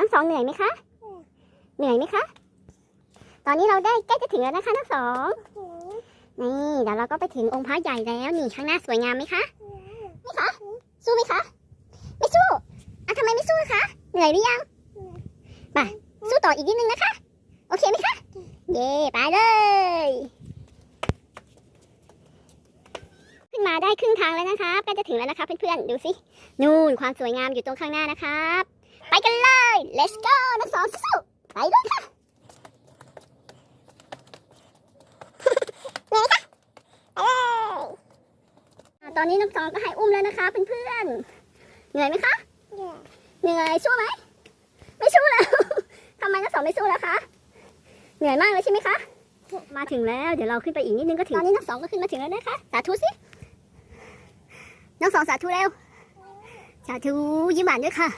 น้องสองเหนื่อยไหมคะ เหนื่อยไหมคะ ตอนนี้เราได้ใกล้จะถึงแล้วนะคะน้องสอง นี่เดี๋ยวเราก็ไปถึงองค์พระใหญ่แล้วนี่ข้างหน้าสวยงามไหมคะไม่คะ สู้ไหมคะ ไม่สู้อะทำไมไม่สู้คะ เหนื่อยหรือยังไปสู้ต่ออีกนิดนึงนะคะ โอเคไหมคะ เย่ไปเลย ขึ้นมาได้ครึ่งทางแล้วนะครับใกล้จะถึงแล้วนะคะเพื่อนๆ ดูสิ นู่นความสวยงามอยู่ตรงข้างหน้านะครับ ไปกันเลย let's go นักสองสู้ๆไปเลยค่ะเหนื่อยไหมคะไปเลยอะตอนนี้น้องสองก็ให้อุ้มแล้วนะคะเพื่อนๆเหนื่อยไหมคะเหนื่อยสู้ไหมไม่สู้แล้วทำไมน้องสองไม่สู้แล้วคะเหนื่อยมากเลยใช่ไหมคะมาถึงแล้วเดี๋ยวเราขึ้นไปอีกนิดนึงก็ถึงตอนนี้น้องสองก็ขึ้นมาถึงแล้วนะคะสาธุสิน้องสองสาธุเร็วสาธุยิ้มหวานด้วยค่ะ